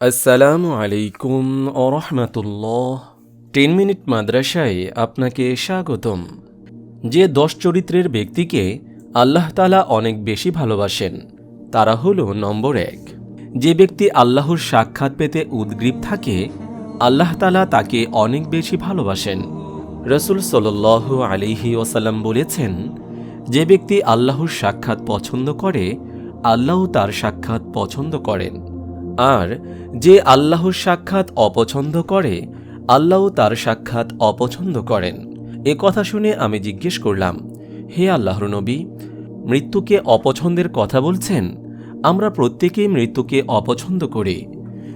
আসসালামু আলাইকুম রহমতুল্লাহ। Ten minute মাদ্রাসায় আপনাকে স্বাগতম। যে দশ চরিত্রের ব্যক্তিকে আল্লাহ তালা অনেক বেশি ভালোবাসেন, তারা হল নম্বর এক। যে ব্যক্তি আল্লাহর সাক্ষাৎ পেতে উদ্গ্রীব থাকে, আল্লাহ তালা তাকে অনেক বেশি ভালোবাসেন। রসুল সাল্লাহ আলিহি ওসাল্লাম বলেছেন, যে ব্যক্তি আল্লাহর সাক্ষাৎ পছন্দ করে, আল্লাহ তার সাক্ষাৎ পছন্দ করেন। আর যে আল্লাহর সাক্ষাৎ অপছন্দ করে, আল্লাহ তার সাক্ষাৎ অপছন্দ করেন। এ কথা শুনে আমি জিজ্ঞেস করলাম, হে আল্লাহর নবী, মৃত্যুকে অপছন্দের কথা বলছেন? আমরা প্রত্যেকেই মৃত্যুকে অপছন্দ করি।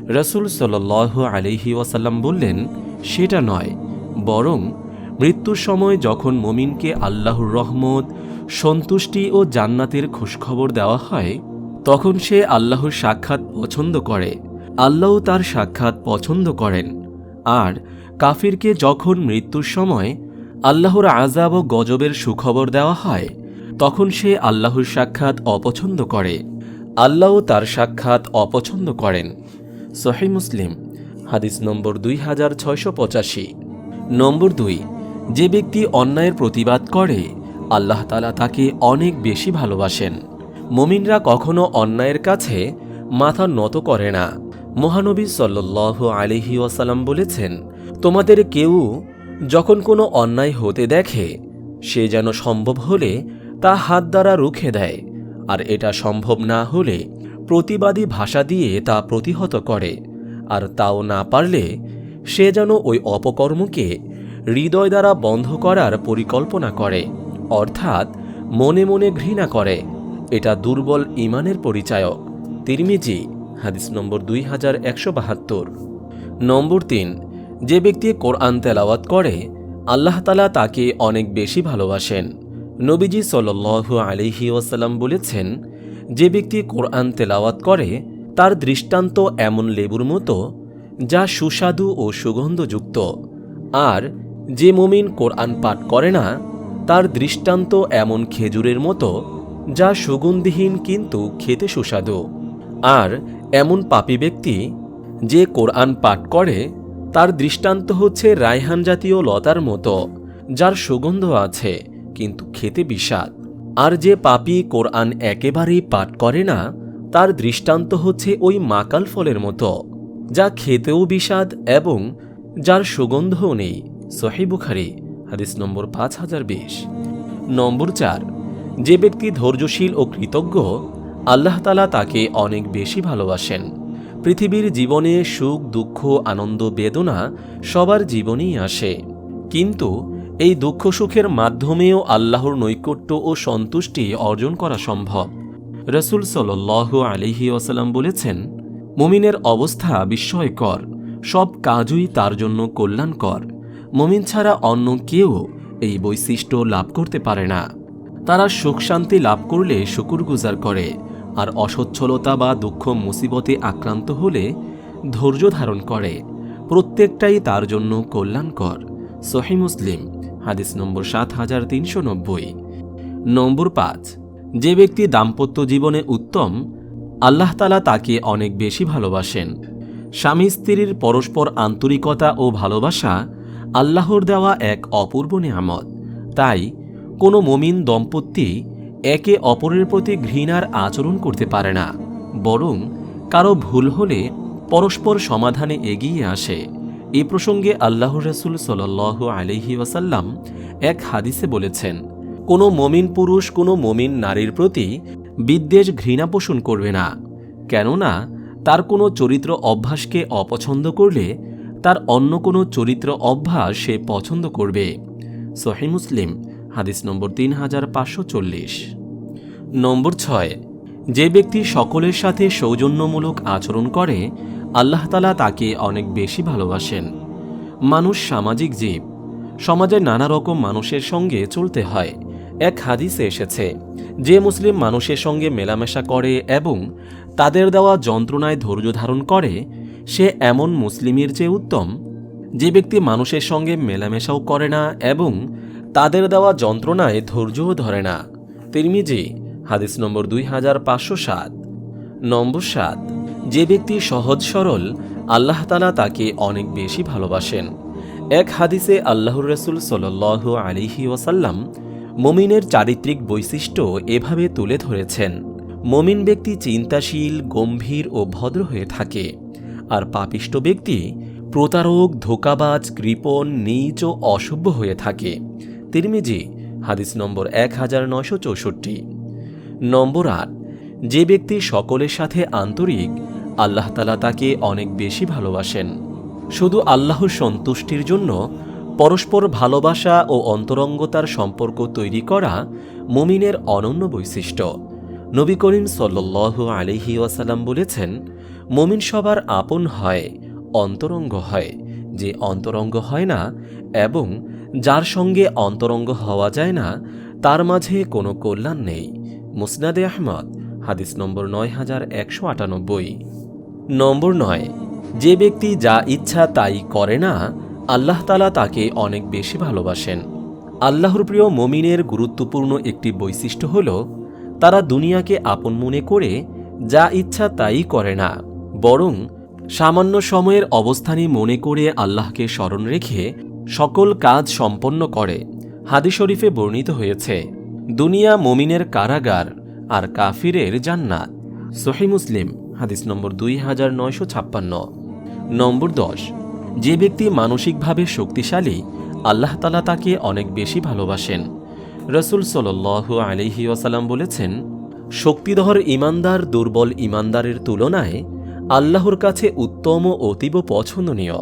রসুল সাল আলিহি ওয়াসাল্লাম বললেন, সেটা নয়, বরং মৃত্যুর সময় যখন মমিনকে আল্লাহর রহমত, সন্তুষ্টি ও জান্নাতের খোঁজখবর দেওয়া হয় তখন সে আল্লাহর সাক্ষাৎ পছন্দ করে। আল্লাহ তার সাক্ষাৎ পছন্দ করেন। আর কাফিরকে যখন মৃত্যুর সময় আল্লাহর আজাব ও গজবের সুখবর দেওয়া হয়, তখন সে আল্লাহর সাক্ষাৎ অপছন্দ করে। আল্লাহ তার সাক্ষাৎ অপছন্দ করেন। সহি মুসলিম, হাদিস নম্বর দুই হাজার ছয়শো পঁচাশি। নম্বর দুই, যে ব্যক্তি অন্যায়ের প্রতিবাদ করে, আল্লাহ তালা তাকে অনেক বেশি ভালোবাসেন। মুমিনরা কখনো অন্যায়ের কাছে মাথা নত করে না। মহানবী সাল্লাহ আলিহি ওয়াসাল্লাম বলেছেন, তোমাদের কেউ যখন কোনো অন্যায় হতে দেখে, সে যেন সম্ভব হলে তা হাত দ্বারা রুখে দেয়, আর এটা সম্ভব না হলে প্রতিবাদী ভাষা দিয়ে তা প্রতিহত করে, আর তাও না পারলে সে যেন ওই অপকর্মকে হৃদয় দ্বারা বন্ধ করার পরিকল্পনা করে, অর্থাৎ মনে মনে ঘৃণা করে। এটা দুর্বল ইমানের পরিচায়ক। তিরমিজি, হাদিস নম্বর দুই হাজার একশো বাহাত্তর। নম্বর তিন, যে ব্যক্তি কোরআন তেলাওয়াত করে, আল্লাহ তালা তাকে অনেক বেশি ভালোবাসেন। নবীজি সাল্লু আলিহি ওয়াসাল্লাম বলেছেন, যে ব্যক্তি কোরআন তেলাওয়াত করে, তার দৃষ্টান্ত এমন লেবুর মতো, যা সুস্বাদু ও সুগন্ধযুক্ত। আর যে মুমিন কোরআন পাঠ করে না, তার দৃষ্টান্ত এমন খেজুরের মতো যা সুগন্ধিহীন কিন্তু খেতে সুস্বাদু। আর এমন পাপী ব্যক্তি যে কোরআন পাঠ করে, তার দৃষ্টান্ত হচ্ছে রায়হান জাতীয় লতার মতো, যার সুগন্ধ আছে কিন্তু খেতে বিষাদ। আর যে পাপি কোরআন একেবারেই পাঠ করে না, তার দৃষ্টান্ত হচ্ছে ওই মাকাল ফলের মতো, যা খেতেও বিষাদ এবং যার সুগন্ধও নেই। সহি হাদিস নম্বর পাঁচ হাজার বিশ। নম্বর চার যে ব্যক্তি ধৈর্যশীল ও কৃতজ্ঞ, আল্লাহ তালা তাকে অনেক বেশি ভালোবাসেন। পৃথিবীর জীবনে সুখ, দুঃখ, আনন্দ, বেদনা সবার জীবনেই আসে। কিন্তু এই দুঃখ সুখের মাধ্যমেও আল্লাহর নৈকট্য ও সন্তুষ্টি অর্জন করা সম্ভব। রসুল সাল আলিহি ওসালাম বলেছেন, মুমিনের অবস্থা বিস্ময়কর, সব কাজই তার জন্য কল্যাণকর। মুমিন ছাড়া অন্য কেউ এই বৈশিষ্ট্য লাভ করতে পারে না। তারা সুখ শান্তি লাভ করলে শুকুরগুজার করে, আর অসচ্ছলতা বা দুঃখ মুসিবতে আক্রান্ত হলে ধৈর্য ধারণ করে। প্রত্যেকটাই তার জন্য কল্যাণকর। সহি মুসলিম, হাদিস নম্বর সাত হাজার তিনশো নব্বই। নম্বর পাঁচ, যে ব্যক্তি দাম্পত্য জীবনে উত্তম, আল্লাহ তালা তাকে অনেক বেশি ভালোবাসেন। স্বামী স্ত্রীর পরস্পর আন্তরিকতা ও ভালোবাসা আল্লাহর দেওয়া এক অপূর্ব নিয়ামত। তাই কোনো মমিন দম্পতি একে অপরের প্রতি ঘৃণার আচরণ করতে পারে না, বরং কারও ভুল হলে পরস্পর সমাধানে এগিয়ে আসে। এ প্রসঙ্গে আল্লাহ রসুল সাল আলহি ওয়াসাল্লাম এক হাদিসে বলেছেন, কোনো মমিন পুরুষ কোনো মমিন নারীর প্রতি বিদ্বেষ ঘৃণা পোষণ করবে না, কেননা তার কোনো চরিত্র অভ্যাসকে অপছন্দ করলে তার অন্য কোনো চরিত্র অভ্যাস সে পছন্দ করবে। সহি মুসলিম। হাদিস নম্বর তিন হাজার পাঁচশো চল্লিশ। নম্বর ছয়, যে ব্যক্তি সকলের সাথে সৌজন্যমূলক আচরণ করে, আল্লাহ তালা তাকে অনেক বেশি ভালোবাসেন। মানুষ সামাজিক জীব। সমাজে নানা রকম মানুষের সঙ্গে চলতে হয়। এক হাদিসে এসেছে, যে মুসলিম মানুষের সঙ্গে মেলামেশা করে এবং তাদের দেওয়া যন্ত্রণায় ধৈর্য ধারণ করে, সে এমন মুসলিমের চেয়ে উত্তম। যে ব্যক্তি মানুষের সঙ্গে মেলামেশাও করে না এবং তাদের দেওয়া যন্ত্রণায় ধৈর্যও ধরে না। তিরমিজি, হাদিস নম্বর দুই হাজার পাঁচশো সাত। নম্বর সাত, যে ব্যক্তি সহজ সরল, আল্লাহ তালা তাকে অনেক বেশি ভালোবাসেন। এক হাদিসে আল্লাহর রসুল সাল আলিহি ওয়াসাল্লাম মমিনের চারিত্রিক বৈশিষ্ট্য এভাবে তুলে ধরেছেন। মমিন ব্যক্তি চিন্তাশীল, গম্ভীর ও ভদ্র হয়ে থাকে। আর পাপিষ্ট ব্যক্তি প্রতারক, ধোকাবাজ, কৃপণ, নীচ ও অসভ্য হয়ে থাকে। তিরমিজি, হাদিস নম্বর এক হাজার নয়শো চৌষট্টি। নম্বর আট, যে ব্যক্তি সকলের সাথে আন্তরিক, আল্লাহ তালা তাকে অনেক বেশি ভালোবাসেন। শুধু আল্লাহর সন্তুষ্টির জন্য পরস্পর ভালোবাসা ও অন্তরঙ্গতার সম্পর্ক তৈরি করা মুমিনের অনন্য বৈশিষ্ট্য। নবী করিম সাল্লাহ আলিহি ওয়াসাল্লাম বলেছেন, মুমিন সবার আপন হয়, অন্তরঙ্গ হয়। যে অন্তরঙ্গ হয় না, এবং যার সঙ্গে অন্তরঙ্গ হওয়া যায় না, তার মাঝে কোনো কল্যাণ নেই। মুসনাদে আহমদ, হাদিস নম্বর নয় হাজার একশো আটানব্বই। নম্বর নয়, যে ব্যক্তি যা ইচ্ছা তাই করে না, আল্লাহ তালা তাকে অনেক বেশি ভালোবাসেন। আল্লাহর প্রিয় মমিনের গুরুত্বপূর্ণ একটি বৈশিষ্ট্য হল, তারা দুনিয়াকে আপন মনে করে যা ইচ্ছা তাই করে না, বরং সামান্য সময়ের অবস্থানই মনে করে আল্লাহকে স্মরণ রেখে সকল কাজ সম্পন্ন করে, হাদিস শরীফে বর্ণিত হয়েছে, দুনিয়া মমিনের কারাগার আর কাফিরের জান্নাত। সহি মুসলিম, হাদিস নম্বর দুই হাজার নয়শো ছাপ্পান্ন। নম্বর দশ, যে ব্যক্তি মানসিকভাবে শক্তিশালী, আল্লাহ তালা তাকে অনেক বেশি ভালোবাসেন। রসুল সাল আলিহি ওয়াসাল্লাম বলেছেন, শক্তিধর ইমানদার দুর্বল ইমানদারের তুলনায় আল্লাহর কাছে উত্তম অতীব পছন্দনীয়।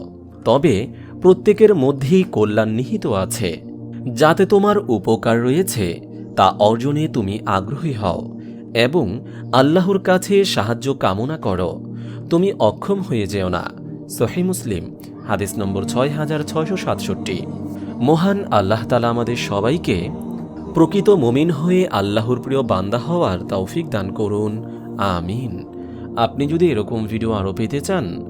তবে প্রত্যেকের মধ্যেই কল্যাণ নিহিত আছে। যাতে তোমার উপকার রয়েছে, তা অর্জনে তুমি আগ্রহী হও এবং আল্লাহর কাছে সাহায্য কামনা করো। তুমি অক্ষম হয়ে যেও না। সহি মুসলিম, হাদিস নম্বর ছয় হাজার ছয়শো সাতষট্টি। মহান আল্লাহ তালা আমাদের সবাইকে প্রকৃত মমিন হয়ে আল্লাহর প্রিয় বান্দা হওয়ার তৌফিক দান করুন। আমিন। আপনি যদি এরকম ভিডিও আরও পেতে চান